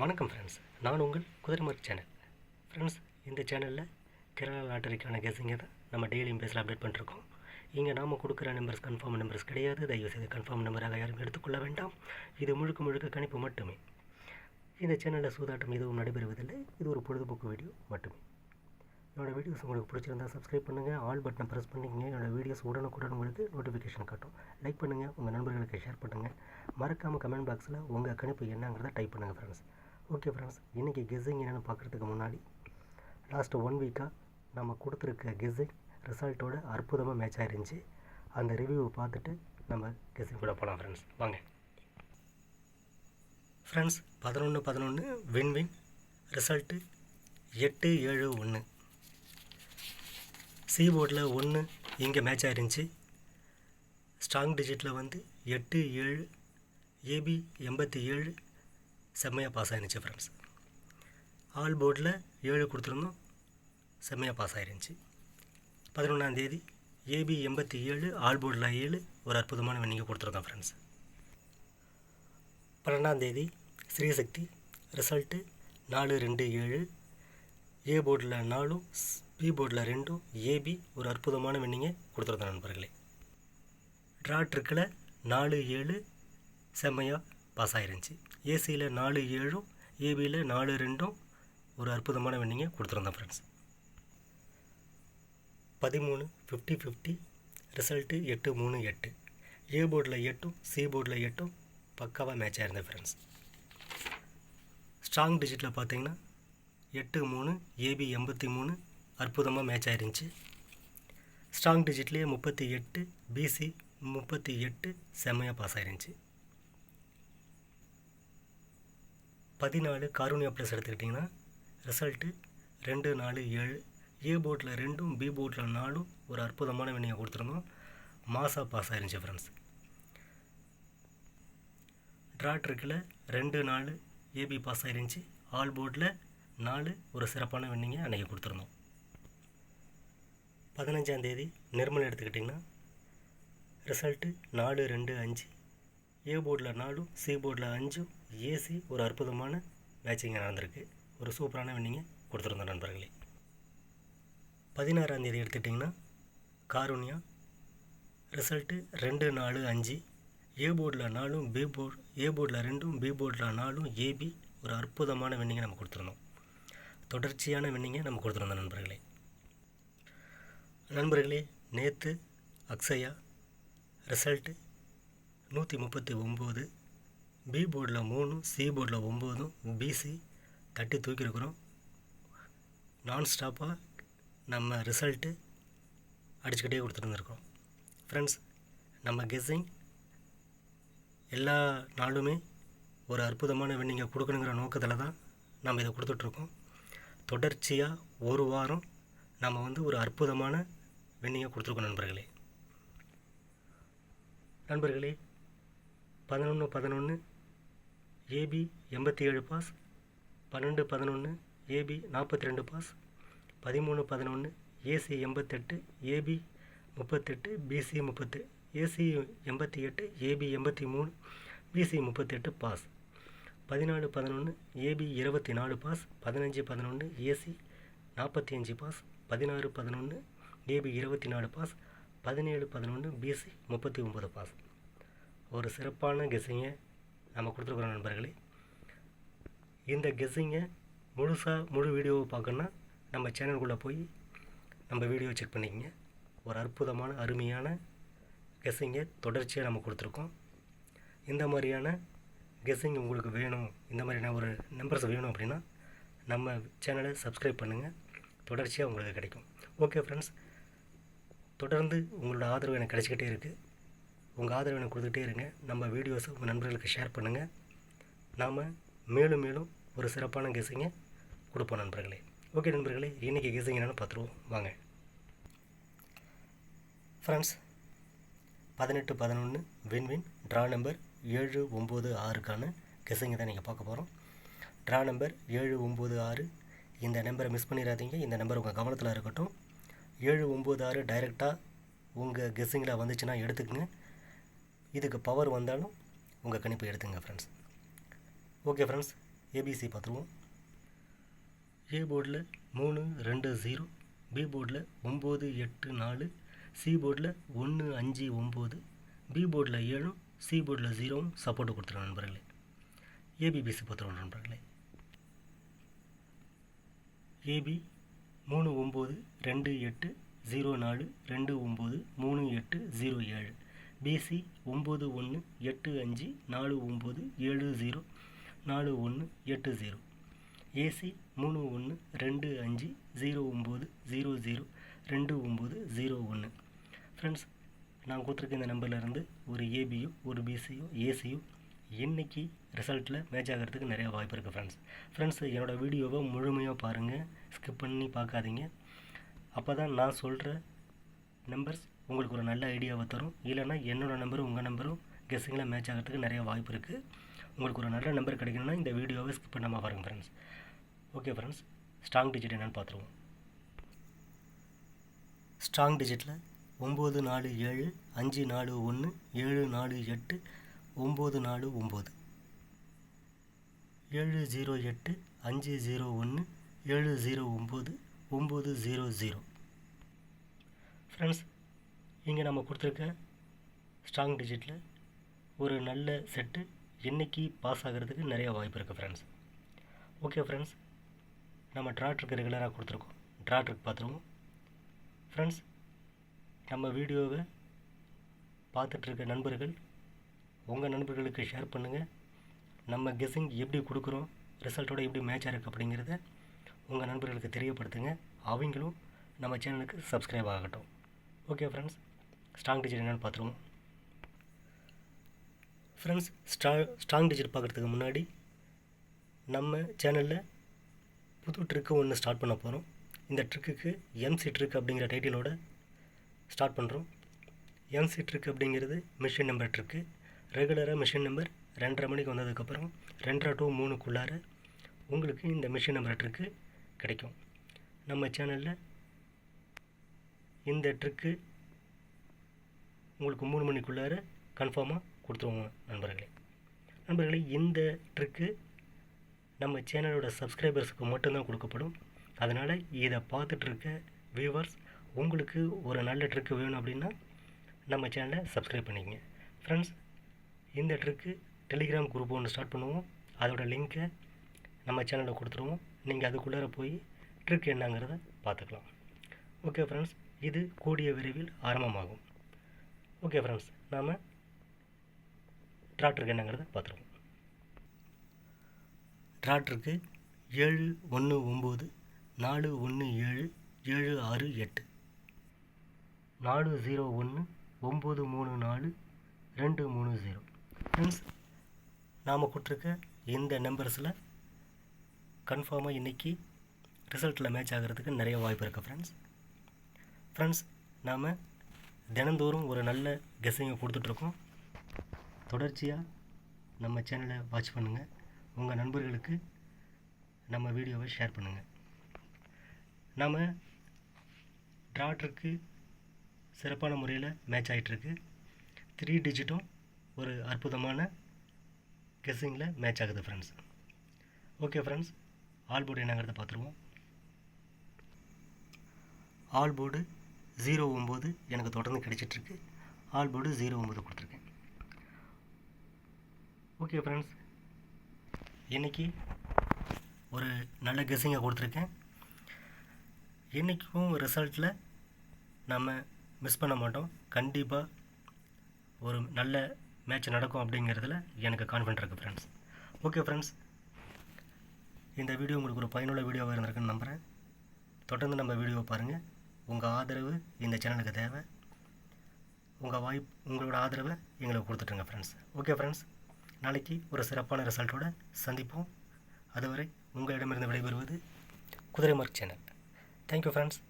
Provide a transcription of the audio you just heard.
வணக்கம் ஃப்ரெண்ட்ஸ் நான் உங்கள் குதிரைமார் சேனல் ஃப்ரெண்ட்ஸ் இந்த சேனலில் கேரளா லாட்டரிக்கான கெஸிங்கை தான் நம்ம டெய்லியும் பேஸில் அப்டேட் பண்ணிருக்கோம். இங்கே நாம் கொடுக்குற நம்பர்ஸ் கன்ஃபார்ம் நம்பர்ஸ் கிடையாது. தயவு செய்து கன்ஃபார்ம் நம்பராக யாரும் எடுத்துக்கொள்ள வேண்டாம். இது முழுக்க முழுக்க கணிப்பு மட்டுமே. இந்த சேனலில் சூதாட்டம் எதுவும் நடைபெறுவதில்லை. இது ஒரு பொழுதுபோக்கு வீடியோ மட்டுமே. என்னோடய வீடியோஸ் உங்களுக்கு பிடிச்சிருந்தா சப்ஸ்கிரைப் பண்ணுங்கள் ஆல் பட்டனை ப்ரெஸ் பண்ணிக்கங்க. என்னோடய வீடியோஸ் உடனுக்குடன் உங்களுக்கு நோட்டிஃபிகேஷன் காட்டும். லைக் பண்ணுங்கள் உங்கள் நண்பர்களுக்கு ஷேர் பண்ணுங்கள் மறக்காமல் கமெண்ட் பாக்ஸில் உங்கள் கணிப்பு என்னங்கிறத டைப் பண்ணுங்கள் ஃப்ரெண்ட்ஸ் ஓகே ஃப்ரெண்ட்ஸ் இன்றைக்கி கெஸ்ஸிங் என்னென்னு பார்க்குறதுக்கு முன்னாடி லாஸ்ட்டு ஒன் வீக்காக நம்ம கொடுத்துருக்க கெஸ்ஸிங் ரிசல்ட்டோட அற்புதமாக மேட்ச் ஆயிருந்துச்சு. அந்த ரிவ்யூவை பார்த்துட்டு நம்ம கெஸ்ஸிங் கூட போகலாம் ஃப்ரெண்ட்ஸ் வாங்க. ஃப்ரெண்ட்ஸ் பதினொன்று பதினொன்று வின் வின் ரிசல்ட்டு எட்டு ஏழு ஒன்று சி போர்டில் ஒன்று இங்கே மேட்ச் ஆயிருந்துச்சு. ஸ்ட்ராங் டிஜிட்டில் வந்து எட்டு ஏழு. ஏபி எண்பத்தி ஏழு. செம்மையாக பாஸ் ஆயிருந்துச்சு ஃப்ரெண்ட்ஸ் ஆல் போர்டில் ஏழு கொடுத்துருந்தோம். செம்மையாக பாஸ் ஆயிருந்துச்சு. பதினொன்றாந்தேதி ஏபி எண்பத்தி ஏழு ஆல் போர்டில் ஏழு ஒரு அற்புதமான வெண்ணிங்க கொடுத்துருந்தோம் ஃப்ரெண்ட்ஸ் பன்னெண்டாந்தேதி ஸ்ரீசக்தி ரிசல்ட்டு நாலு ரெண்டு ஏழு. ஏ போர்டில் நாலும் பி போர்டில் ரெண்டும் ஏபி ஒரு அற்புதமான வெண்ணிங்க கொடுத்துருந்தோம் நண்பர்களே. ட்ரா ட்ரிக்கில் நாலு ஏழு செம்மையாக பாஸ் ஆயிருந்துச்சு. ஏசியில் நாலு ஏழும் ஏபியில் நாலு ரெண்டும் ஒரு அற்புதமான வெண்ணிங்க கொடுத்துருந்தேன் ஃப்ரெண்ட்ஸ் பதிமூணு ஃபிஃப்டி ஃபிஃப்டி ரிசல்ட்டு எட்டு மூணு எட்டு. ஏ போர்டில் எட்டும் சி போர்டில் எட்டும் பக்காவாக மேட்ச் ஆயிருந்தேன் ஃப்ரெண்ட்ஸ் ஸ்ட்ராங் டிஜிட்டில் பார்த்தீங்கன்னா எட்டு மூணு ஏபி எண்பத்தி மூணு அற்புதமாக மேட்ச் ஆயிருந்துச்சு. ஸ்ட்ராங் டிஜிட்லேயே முப்பத்தி எட்டு பிசி முப்பத்தி எட்டு செம்மையாக பாஸ் ஆயிருந்துச்சு. பதினாலு காரூனியா ப்ளஸ் எடுத்துக்கிட்டிங்கன்னா ரிசல்ட்டு ரெண்டு நாலு ஏழு. ஏ போர்ட்டில் ரெண்டும் பி போர்டில் நாலும் ஒரு அற்புதமான வினியை கொடுத்துருந்தோம் மாசா பாஸ் ஆயிருந்துச்சு ஃப்ரெண்ட்ஸ் ட்ரா ரெண்டு நாலு ஏபி பாஸ் ஆயிருந்துச்சு ஆல் போர்டில் நாலு ஒரு சிறப்பான வின்னிங்கை அன்றைக்கி கொடுத்துருந்தோம் பதினஞ்சாந்தேதி நிர்மல் எடுத்துக்கிட்டிங்கன்னா ரிசல்ட்டு நாலு ரெண்டு அஞ்சு ஏ போர்டில் நாலும் சி போர்டில் அஞ்சும் ஏசி ஒரு அற்புதமான மேட்சிங்காக நடந்திருக்கு. ஒரு சூப்பரான வின்னிங்கை கொடுத்துருந்தோம் நண்பர்களே. பதினாறாம் தேதி எடுத்துக்கிட்டிங்கன்னா காருண்யா ரிசல்ட்டு ரெண்டு நாலு அஞ்சு. ஏ போர்டில் நாலும் பி போர்டு ஏ போர்டில் ரெண்டும் பி போர்டில் நாலும் ஏபி ஒரு அற்புதமான வின்னிங்கை நம்ம கொடுத்துருந்தோம். தொடர்ச்சியான வின்னிங்கை நம்ம கொடுத்துருந்தோம் நண்பர்களே. நண்பர்களே நேற்று அக்ஷயா ரிசல்ட்டு நூற்றி முப்பத்தி ஒம்பது பி போர்டில் மூணும் சி போர்டில் ஒம்போதும் பிசி தட்டி தூக்கியிருக்கிறோம். நான் ஸ்டாப்பாக நம்ம ரிசல்ட்டு அடிச்சுக்கிட்டே கொடுத்துருந்துருக்கோம் ஃப்ரெண்ட்ஸ் நம்ம கெஸ்ஸிங் எல்லா நாளுமே ஒரு அற்புதமான வின்னிங்கை கொடுக்கணுங்கிற நோக்கத்தில் தான் நம்ம இதை கொடுத்துட்ருக்கோம். தொடர்ச்சியாக ஒரு வாரம் நம்ம வந்து ஒரு அற்புதமான வின்னிங்கை கொடுத்துருக்கோம் நண்பர்களே. நண்பர்களே பதினொன்று பதினொன்று ஏபி எண்பத்தி ஏழு பாஸ் பன்னெண்டு பதினொன்று ஏபி நாற்பத்தி ரெண்டு பாஸ் பதிமூணு பதினொன்று ஏசி எண்பத்தெட்டு ஏபி முப்பத்தெட்டு பிசி முப்பத்து ஏசி எண்பத்தி எட்டு ஏபி எண்பத்தி மூணு பிசி முப்பத்தெட்டு பாஸ். பதினாலு பதினொன்று ஏபி இருபத்தி நாலு பாஸ் பதினஞ்சு பதினொன்று ஏசி நாற்பத்தி அஞ்சு பாஸ் பதினாறு பதினொன்று ஏபி இருபத்தி நாலு பாஸ் பதினேழு பதினொன்று பிசி முப்பத்தி ஒம்பது பாஸ். ஒரு சிறப்பான கெஸ்ஸிங்கை நம்ம கொடுத்துருக்குறோம் நண்பர்களே. இந்த கெஸ்ஸிங்கை முழுசாக முழு வீடியோவை பார்க்கணுன்னா நம்ம சேனலுக்குள்ளே போய் நம்ம வீடியோ செக் பண்ணிக்கங்க. ஒரு அற்புதமான அருமையான கெஸ்ஸிங்கை தொடர்ச்சியாக நம்ம கொடுத்துருக்கோம். இந்த மாதிரியான கெஸ்ஸிங் உங்களுக்கு வேணும் இந்த மாதிரியான ஒரு நம்பர்ஸ் வேணும் அப்படின்னா நம்ம சேனலை சப்ஸ்கிரைப் பண்ணுங்கள் தொடர்ச்சியாக உங்களுக்கு கிடைக்கும். ஓகே ஃப்ரெண்ட்ஸ் தொடர்ந்து உங்களோட ஆதரவு எனக்கு கிடச்சிக்கிட்டே இருக்குது உங்கள் ஆதரவு எனக்கு கொடுத்துக்கிட்டே இருங்க. நம்ம வீடியோஸை உங்கள் நண்பர்களுக்கு ஷேர் பண்ணுங்கள் நாம் மேலும் மேலும் ஒரு சிறப்பான கெஸ்ஸிங்கை கொடுப்போம் நண்பர்களே. ஓகே நண்பர்களே இன்றைக்கி கெஸ்ஸிங் என்னென்னு பார்த்துருவோம். வாங்க. ஃப்ரெண்ட்ஸ் பதினெட்டு பதினொன்று வின் வின் ட்ரா நம்பர் ஏழு ஒம்பது ஆறுக்கான கெஸ்ஸிங்கை தான் நீங்கள் பார்க்க போகிறோம் ட்ரா நம்பர் ஏழு ஒம்பது ஆறு. இந்த நம்பரை மிஸ் பண்ணிடாதீங்க. இந்த நம்பர் உங்கள் கவனத்தில் இருக்கட்டும். ஏழு ஒம்பது ஆறு டைரெக்டாக உங்கள் கெஸ்ஸிங்கில் வந்துச்சுன்னா எடுத்துக்கங்க. இதுக்கு பவர் வந்தாலும் உங்கள் கணிப்பு எடுத்துங்க ஃப்ரெண்ட்ஸ் ஓகே ஃப்ரெண்ட்ஸ் ஏபிசி பார்த்துருவோம். ஏ போர்டில் மூணு ரெண்டு ஜீரோ பி போர்டில் ஒம்பது எட்டு நாலு. சி போர்டில் ஒன்று அஞ்சு ஒம்பது. பி போர்டில் ஏழும் சி போர்டில் ஜீரோவும் சப்போர்ட்டு கொடுத்துருவோம் நண்பர்களே. ஏபிபிசி பார்த்துருவோம் நண்பர்களே. ஏபி மூணு ஒம்பது ரெண்டு எட்டு ஜீரோ நாலு ரெண்டு ஒம்பது மூணு எட்டு ஜீரோ ஏழு. பிசி ஒம்பது ஒன்று எட்டு அஞ்சு நாலு ஒம்பது ஏழு ஜீரோ நாலு ஒன்று எட்டு ஜீரோ. ஏசி மூணு ஒன்று ரெண்டு அஞ்சு ஜீரோ ஒம்பது ஜீரோ ஜீரோ ரெண்டு ஒம்பது ஜீரோ ஒன்று. ஃப்ரெண்ட்ஸ் நான் கொடுத்துருக்க இந்த நம்பர்லேருந்து ஒரு ஏபியோ ஒரு பிசியோ ஏசியோ இன்றைக்கி ரிசல்ட்டில் மேட்ச் ஆகிறதுக்கு நிறையா வாய்ப்பு இருக்குது ஃப்ரெண்ட்ஸ் ஃப்ரெண்ட்ஸ் என்னோடய வீடியோவை முழுமையாக பாருங்கள் ஸ்கிப் பண்ணி பார்க்காதீங்க. அப்போ தான் நான் சொல்கிற நம்பர்ஸ் உங்களுக்கு ஒரு நல்ல ஐடியாவை தரும். இல்லைன்னா என்னோடய நம்பரும் உங்கள் நம்பரும் கெஸ்ஸிங்கில் மேட்ச் ஆகிறதுக்கு நிறைய வாய்ப்பு இருக்குது உங்களுக்கு ஒரு நல்ல நம்பர் கிடைக்கணும்னா இந்த வீடியோவை ஸ்கிப் பண்ணாமல் பாருங்கள் friends okay friends strong digit என்னென்னு பார்த்துருவோம். ஸ்ட்ராங் டிஜிட்டில் ஒம்பது நாலு ஏழு அஞ்சு நாலு ஒன்று ஏழு நாலு எட்டு ஒம்பது நாலு ஒம்பது ஏழு ஜீரோ எட்டு அஞ்சு ஜீரோ ஒன்று ஏழு ஜீரோ ஒம்பது ஒம்பது ஜீரோ ஜீரோ. ஃப்ரெண்ட்ஸ் இங்கே நம்ம கொடுத்துருக்க ஸ்ட்ராங் டிஜிட்டில் ஒரு நல்ல செட்டு என்றைக்கு பாஸ் ஆகிறதுக்கு நிறையா வாய்ப்பு இருக்குது ஃப்ரெண்ட்ஸ் ஓகே ஃப்ரெண்ட்ஸ் நம்ம ட்ராட்ருக்கு ரெகுலராக கொடுத்துருக்கோம். ட்ராட்ருக்கு பார்த்துருவோம். ஃப்ரெண்ட்ஸ் நம்ம வீடியோவை பார்த்துட்ருக்க நண்பர்கள் உங்கள் நண்பர்களுக்கு ஷேர் பண்ணுங்கள் நம்ம கெஸ்ஸிங் எப்படி கொடுக்குறோம் ரிசல்ட்டோட எப்படி மேட்ச் இருக்குது அப்படிங்கிறத உங்கள் நண்பர்களுக்கு தெரியப்படுத்துங்க. அவங்களும் நம்ம சேனலுக்கு சப்ஸ்கிரைப் ஆகட்டும். ஓகே ஃப்ரெண்ட்ஸ் ஸ்ட்ராங் டிஜிட் என்னென்னு பார்த்துருவோம். ஃப்ரெண்ட்ஸ் ஸ்ட்ரா ஸ்ட்ராங் டிஜிட் பார்க்குறதுக்கு முன்னாடி நம்ம சேனலில் புது ட்ரிக்கு ஒன்று ஸ்டார்ட் பண்ண போகிறோம் இந்த ட்ரிக்குக்கு எம்சி ட்ரிக் அப்படிங்கிற டைட்டிலோட ஸ்டார்ட் பண்ணுறோம் எம்சி ட்ரிக் அப்படிங்கிறது மிஷின் நம்பர் ட்ரிக்கு ரெகுலராக மிஷின் நம்பர் ரெண்டரை மணிக்கு வந்ததுக்கப்புறம் ரெண்டரை டு மூணுக்குள்ளார உங்களுக்கு இந்த மிஷின் நம்பர் ட்ரிக்கு கிடைக்கும். நம்ம சேனலில் இந்த ட்ரிக்கு உங்களுக்கு மூணு மணிக்குள்ளார கன்ஃபார்மாக கொடுத்துருவோம் நண்பர்களே. நண்பர்களே இந்த ட்ரிக்கு நம்ம சேனலோட சப்ஸ்கிரைபர்ஸுக்கு மட்டும்தான் கொடுக்கப்படும். அதனால் இதை பார்த்துட்ருக்க வியூவர்ஸ் உங்களுக்கு ஒரு நல்ல ட்ரிக்கு வேணும் அப்படின்னா நம்ம சேனலை சப்ஸ்கிரைப் பண்ணிக்கங்க. ஃப்ரெண்ட்ஸ் இந்த ட்ரிக்கு டெலிகிராம் குரூப் ஒன்று ஸ்டார்ட் பண்ணுவோம். அதோட லிங்க்கை நம்ம சேனலில் கொடுத்துருவோம். நீங்கள் அதுக்குள்ளார போய் ட்ரிக் என்னங்கிறத பார்த்துக்கலாம். ஓகே ஃப்ரெண்ட்ஸ் இது கூடிய விரைவில் ஆரம்பமாகும். ஓகே ஃப்ரெண்ட்ஸ் நாம் ட்ராக்டருக்கு என்னங்கிறத பார்த்துருவோம். ட்ராக்டருக்கு ஏழு ஒன்று ஒம்பது நாலு ஒன்று ஏழு ஏழு ஆறு எட்டு. நாலு ஜீரோ ஒன்று ஒம்பது மூணு நாலு ரெண்டு மூணு ஜீரோ ஃப்ரெண்ட்ஸ் நாம் கொடுத்துருக்க இந்த நம்பர்ஸில் கன்ஃபார்மாக இன்றைக்கி ரிசல்ட்டில் மேட்ச் ஆகிறதுக்கு நிறைய வாய்ப்பு இருக்குது ஃப்ரெண்ட்ஸ் ஃப்ரெண்ட்ஸ் நாம் தினந்தோறும் ஒரு நல்ல கெஸ்ஸிங்கை கொடுத்துட்ருக்கோம். தொடர்ச்சியாக நம்ம சேனலை வாட்ச் பண்ணுங்கள் உங்கள் நண்பர்களுக்கு நம்ம வீடியோவை ஷேர் பண்ணுங்கள் நாம் ட்ராட்ருக்கு சிறப்பான முறையில் மேட்ச் ஆகிட்டுருக்கு த்ரீ டிஜிட்டும் ஒரு அற்புதமான கெஸ்ஸிங்கில் மேட்ச் ஆகுது friends okay friends all board என்னங்கிறத பார்த்துருவோம். ஆல் போர்டு ஜீரோ ஒம்பது எனக்கு தொடர்ந்து கிடைச்சிட்ருக்கு. ஆல் போர்டு ஜீரோ ஒம்பது கொடுத்துருக்கேன். Okay friends. இன்றைக்கி ஒரு நல்ல கெஸ்ஸிங்காக கொடுத்துருக்கேன். இன்றைக்கும் ரிசல்ட்டில் நம்ம மிஸ் பண்ண மாட்டோம். கண்டிப்பாக ஒரு நல்ல மேட்ச் நடக்கும் அப்படிங்கிறதுல எனக்கு கான்ஃபிடென்ட் இருக்குது ஃப்ரெண்ட்ஸ் ஓகே ஃப்ரெண்ட்ஸ் இந்த வீடியோ உங்களுக்கு ஒரு பயனுள்ள வீடியோவாக இருந்திருக்குன்னு நம்புகிறேன் தொடர்ந்து நம்ம வீடியோவை பாருங்கள் உங்கள் ஆதரவு இந்த சேனலுக்கு தேவை. உங்கள் வாய்ப் உங்களோட ஆதரவை எங்களுக்கு கொடுத்துட்ருங்க ஃப்ரெண்ட்ஸ் ஓகே ஃப்ரெண்ட்ஸ் நாளைக்கு ஒரு சிறப்பான ரிசல்ட்டோட சந்திப்போம். அதுவரை உங்களிடமிருந்து விடைபெறுவது குதிரை மார்க் சேனல் தேங்க்யூ ஃப்ரெண்ட்ஸ்